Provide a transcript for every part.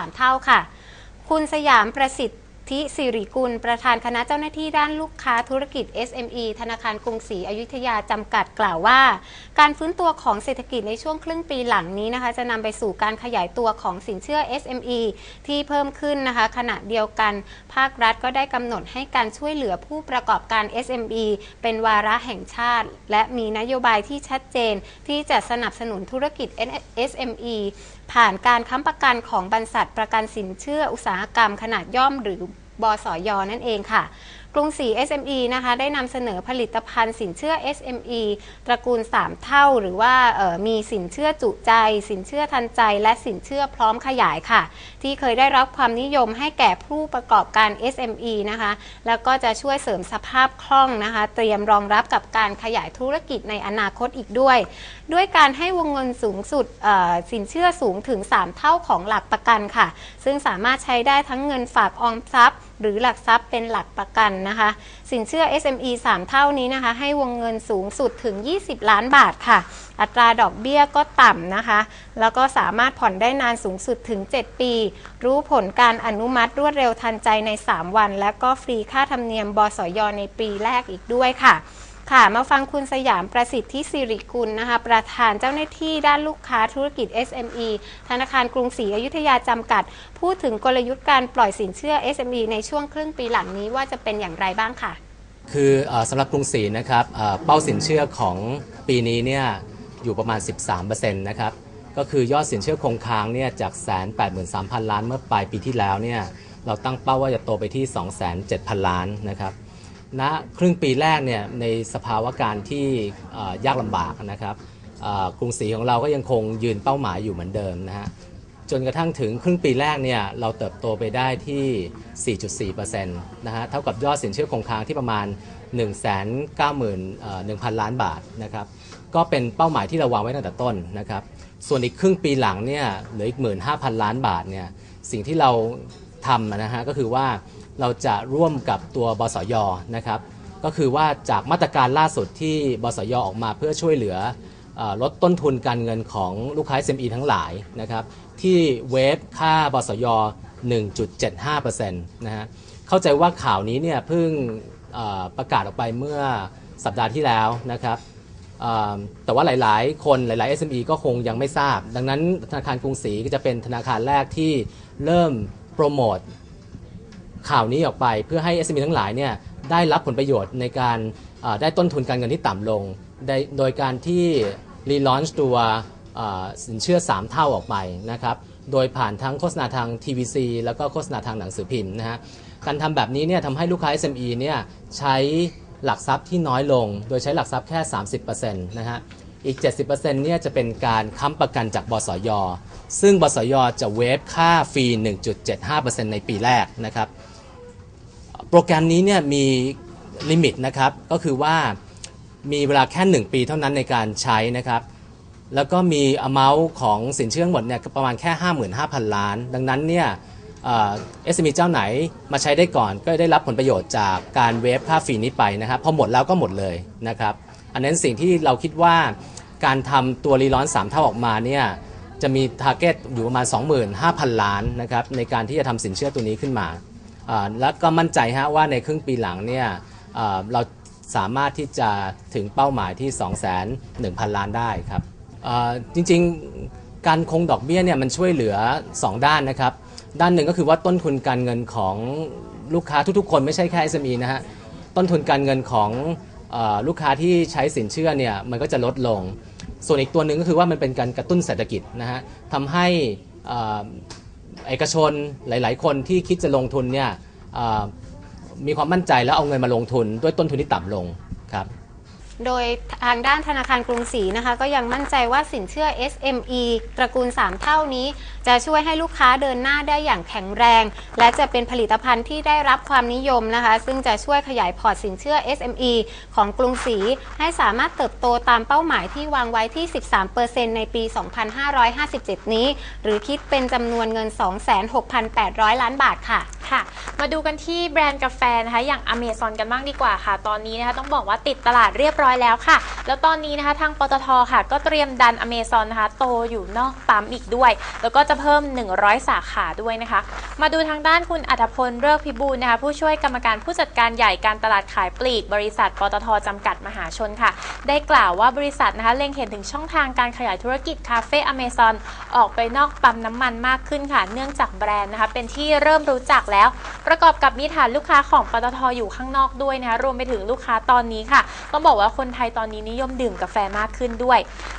3 เท่าค่ะ คุณสยามประสิทธิ์ สิริกุล ประธานคณะเจ้าหน้าที่ด้านลูกค้าธุรกิจ SME ธนาคารกรุงศรีอยุธยาจำกัดกล่าวว่า การฟื้นตัวของเศรษฐกิจในช่วงครึ่งปีหลังนี้นะคะ จะนำไปสู่การขยายตัวของสินเชื่อ SME ที่เพิ่มขึ้นนะคะ ขณะเดียวกัน ภาครัฐก็ได้กำหนดให้การช่วยเหลือผู้ประกอบการ SME เป็นวาระแห่งชาติ และมีนโยบายที่ชัดเจน ที่จะสนับสนุนธุรกิจ SME ผ่านการค้ำประกันของบรรษัทประกันสินเชื่ออุตสาหกรรมขนาดย่อมหรือ บสยนั่นเองค่ะ กรุงศรี SME นะคะได้นำเสนอผลิตภัณฑ์สินเชื่อ SME ตระกูล 3 เท่า หรือว่ามีสินเชื่อจุใจ สินเชื่อทันใจ และสินเชื่อพร้อมขยายค่ะ ที่เคยได้รับความนิยมให้แก่ผู้ประกอบการ SME นะคะแล้วก็จะช่วยเสริมสภาพคล่องนะคะ เตรียมรองรับกับการขยายธุรกิจในอนาคตอีกด้วย ด้วยการให้วงเงินสูงสุดสินเชื่อสูงถึง 3 เท่าของหลักประกันค่ะ ซึ่งสามารถใช้ได้ทั้งเงินฝากออมทรัพย์ หรือหลักทรัพย์เป็นหลักประกันนะคะ สินเชื่อ SME 3 เท่านี้นะคะ ให้วงเงินสูงสุดถึง 20 ล้านบาทค่ะ อัตราดอกเบี้ยก็ต่ำนะคะ แล้วก็สามารถผ่อนได้นานสูงสุดถึง 7 ปี รู้ผลการอนุมัติรวดเร็วทันใจใน 3 วัน และก็ฟรีค่าธรรมเนียมบสยในปีแรกอีกด้วยค่ะ ค่ะ มาฟังคุณสยามประสิทธิสิริกุลนะคะ ประธานเจ้าหน้าที่ด้านลูกค้าธุรกิจ SME ธนาคารกรุงศรีอยุธยาจำกัด พูดถึงกลยุทธ์การปล่อยสินเชื่อ SME ในช่วงครึ่งปีหลังนี้ว่าจะเป็นอย่างไรบ้างค่ะ คืออสำหรับกรุงศรีนะครับเป้าสินเชื่อของปีนี้เนี่ยอยู่ประมาณ 13%นะครับก็คือยอดสินเชื่อคงค้างเนี่ยจากแสนแปดหมื่นสามพันล้านเมื่อปลายปีที่แล้วเนี่ยเราตั้งเป้าว่าจะโตไปที่ 2 7 0 0 0 0ล้านนะครับ ณครึ่งปีแรกเนี่ยในสภาวะการที่ยากลำบากนะครับกรุงศรีของเราก็ยังคงยืนเป้าหมายอยู่เหมือนเดิมนะฮะจนกระทั่งถึงครึ่งปีแรกเนี่ยเราเติบโตไปได้ที่ 4.4%นะฮะเท่ากับยอดสินเชื่อคงค้างที่ประมาณ 191,000 ล้านบาทนะครับก็เป็นเป้าหมายที่เราวางไว้ตั้งแต่ต้นนะครับส่วนอีกครึ่งปีหลังเนี่ยเหลืออีก 15,000 ล้านบาทเนี่ยสิ่งที่เราทำนะฮะก็คือว่า เราจะร่วมกับตัวบสยนะครับ ก็คือว่าจากมาตรการล่าสุดที่บสยออกมาเพื่อช่วยเหลือลดต้นทุนการเงินของลูกค้า SME ทั้งหลายนะครับ ที่เวฟค่าบสย 1.75%นะฮะเข้าใจว่าข่าวนี้เนี่ยเพิ่งประกาศออกไปเมื่อสัปดาห์ที่แล้วนะครับแต่ว่าหลาย ๆ คนหลาย ๆ SME ก็คงยังไม่ทราบ ดังนั้นธนาคารกรุงศรีก็จะเป็นธนาคารแรกที่เริ่มโปรโมท ข่าวนี้ออกไป เพื่อให้ SME ทั้งหลายเนี่ยได้รับผลประโยชน์ในการได้ต้นทุนการเงินที่ต่ำลง โดยการที่รีลอนช์ตัวสินเชื่อ 3 เท่าออกไปนะครับ โดยผ่านทั้งโฆษณาทาง TVC แล้วก็โฆษณาทางหนังสือพิมพ์นะฮะ การทำแบบนี้เนี่ยทำให้ลูกค้า SME เนี่ยใช้หลักทรัพย์ที่น้อยลง โดยใช้หลักทรัพย์แค่ 30%นะฮะ อีก 70%เนี่ยจะเป็นการค้ำประกันจากบสย ซึ่งบสยจะเวฟค่าฟรี 1.75%ในปีแรกนะครับ โปรแกรมนี้เนี่ยมีลิมิตนะครับ ก็คือว่ามีเวลาแค่ 1 ปีเท่านั้นในการใช้นะครับ แล้วก็มี amount ของสินเชื่อหมดเนี่ยประมาณแค่ 55,000 ล้าน ดังนั้นเนี่ยเอสเอ็มเจ้าไหนมาใช้ได้ก่อนก็ได้รับผลประโยชน์จากการเวฟค่าฟรีนี้ไปนะครับพอหมดแล้วก็หมดเลยนะครับ อันนั้นสิ่งที่เราคิดว่าการทำตัวรีลอน3 เท่าออกมาเนี่ยจะมีทาร์เก็ตอยู่ประมาณ 25,000 ล้านนะครับในการที่จะทำสินเชื่อตัวนี้ขึ้นมา แล้วก็มั่นใจฮะว่าในครึ่งปีหลังเนี่ยเราสามารถที่จะถึงเป้าหมายที่ 2,100,000 ล้านได้ครับจริงๆการคงดอกเบี้ยเนี่ยมันช่วยเหลือ 2 ด้านนะครับ ด้านหนึ่งก็คือว่าต้นทุนการเงินของลูกค้าทุกๆ คนไม่ใช่แค่ SME นะฮะต้นทุนการเงินของลูกค้าที่ใช้สินเชื่อเนี่ยมันก็จะลดลง ส่วนอีกตัวหนึ่งก็คือว่ามันเป็นการกระตุ้นเศรษฐกิจนะฮะทำให้ เอกชนหลาย ๆ คนที่คิดจะลงทุนเนี่ยมีความมั่นใจแล้วเอาเงินมาลงทุนด้วยต้นทุนที่ต่ำลงครับ โดยทางด้านธนาคารกรุงศรีนะคะก็ยังมั่นใจว่าสินเชื่อ SME ตระกูล 3 เท่านี้ จะช่วยให้ลูกค้าเดินหน้าได้อย่างแข็งแรง และจะเป็นผลิตภัณฑ์ที่ได้รับความนิยมนะคะ ซึ่งจะช่วยขยายพอร์ตสินเชื่อ SME ของกรุงศรีให้สามารถเติบโตตามเป้าหมายที่วางไว้ที่ 13%ในปี 2557 นี้ หรือคิดเป็นจำนวนเงิน 26,800 ล้านบาทค่ะค่ะ มาดูกันที่แบรนด์กาแฟนะคะอย่าง Amazon กันบ้างดีกว่าค่ะ ตอนนี้นะคะต้องบอกว่าติดตลาดเรียบร้อยแล้วค่ะ แล้วตอนนี้นะคะทางปตทค่ะ ก็เตรียมดัน Amazon นะคะโตอยู่นอกปั๊มอีกด้วย แล้วก็จะเพิ่ม 100 สาขาด้วยนะคะ มาดูทางด้านคุณอัธพลเลิกพิบูลนะคะผู้ช่วยกรรมการผู้จัดการใหญ่การตลาดขายปลีก บริษัทปตทจำกัดมหาชนค่ะ ได้กล่าวว่าบริษัทนะคะเล็งเห็นถึงช่องทางการขยายธุรกิจคาเฟ่ Amazon ออกไปนอกปั๊มน้ำมันมากขึ้นค่ะ เนื่องจากแบรนด์นะคะเป็นที่เริ่มรู้จักแล้ว ประกอบกับมีฐานลูกค้าของปตทอยู่ข้างนอกด้วยนะคะรวมไปถึงลูกค้าตอนนี้ค่ะ ต้องบอกว่าคนไทยตอนนี้นิยมดื่มกาแฟมากขึ้นด้วย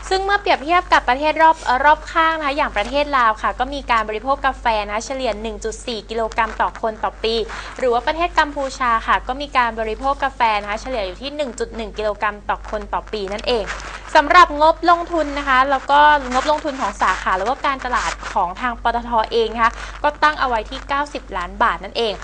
ซึ่งเมื่อเปรียบเทียบกับประเทศรอบรอบข้างนะคะอย่างประเทศลาวค่ะ ก็มีการบริโภคกาแฟนะคะเฉลี่ย 1.4 กิโลกรัมต่อคนต่อปี หรือว่าประเทศกัมพูชาค่ะ ก็มีการบริโภคกาแฟนะคะเฉลี่ยอยู่ที่ 1.1 กิโลกรัมต่อคนต่อปีนั่นเองสำหรับงบลงทุนนะคะแล้วก็งบลงทุนของสาขาแล้วก็การตลาดของทางปตทเองนะคะก็ตั้งเอาไว้ที่ 90 ล้านบาทนั่นเอง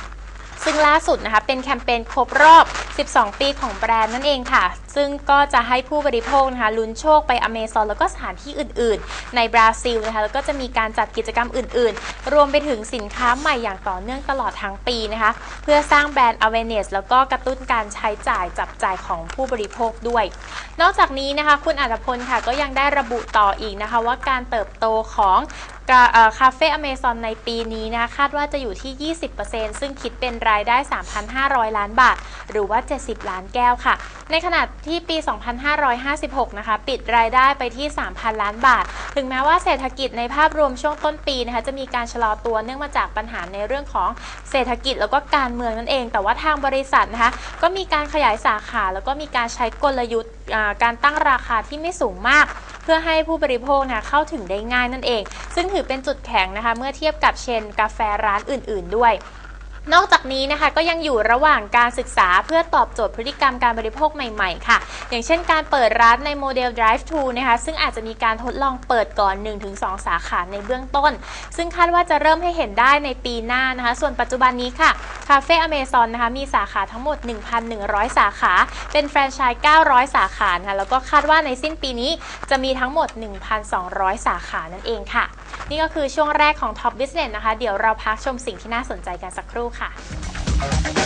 ซึ่งล่าสุดนะคะเป็นแคมเปญครบรอบ 12 ปีของแบรนด์นั่นเองค่ะ ซึ่งก็จะให้ผู้บริโภคนะคะลุ้นโชคไปอเมซอนแล้วก็สถานที่อื่น ๆ ในบราซิลนะคะแล้วก็จะมีการจัดกิจกรรมอื่น ๆ รวมไปถึงสินค้าใหม่อย่างต่อเนื่องตลอดทั้งปีนะคะ เพื่อสร้างแบรนด์ awareness แล้วก็กระตุ้นการใช้จ่ายจับจ่ายของผู้บริโภคด้วย นอกจากนี้นะคะคุณอัตพลค่ะก็ยังได้ระบุต่ออีกนะคะว่าการเติบโตของ คาเฟ่อเมซอนในปีนี้นะคะคาดว่าจะอยู่ที่ 20%ซึ่งคิดเป็นรายได้ 3,500 ล้านบาท หรือว่า 70 ล้านแก้วค่ะ ในขณะที่ปี 2556 นะคะ ปิดรายได้ไปที่ 3,000 ล้านบาท ถึงแม้ว่าเศรษฐกิจในภาพรวมช่วงต้นปีนะคะจะมีการชะลอตัวเนื่องมาจากปัญหาในเรื่องของเศรษฐกิจแล้วก็การเมืองนั่นเอง แต่ว่าทางบริษัทนะคะก็มีการขยายสาขา แล้วก็มีการใช้กลยุทธ์การตั้งราคาที่ไม่สูงมาก เพื่อให้ผู้บริโภคนะเข้าถึงได้ง่ายนั่นเอง ซึ่งถือเป็นจุดแข็งนะคะ เมื่อเทียบกับเชนกาแฟร้านอื่น ๆ ด้วย นอกจากนี้นะคะก็ยังอยู่ระหว่างการศึกษาเพื่อตอบโจทย์พฤติกรรมการบริโภคใหม่ๆ ค่ะ อย่างเช่นการเปิดร้านในโมเดล drive thru นะคะซึ่งอาจจะมีการทดลองเปิดก่อน 1-2 สาขาในเบื้องต้น ซึ่งคาดว่าจะเริ่มให้เห็นได้ในปีหน้านะคะ ส่วนปัจจุบันนี้ค่ะคาเฟ่อเมซอนนะคะมีสาขาทั้งหมด 1,100 สาขา เป็นแฟรนไชส์900 สาขานะคะแล้วก็คาดว่าในสิ้นปีนี้จะมีทั้งหมด 1,200 สาขานั่นเองค่ะ นี่ก็คือช่วงแรกของ Top Business นะคะ เดี๋ยวเราพักชมสิ่งที่น่าสนใจกันสักครู่ค่ะ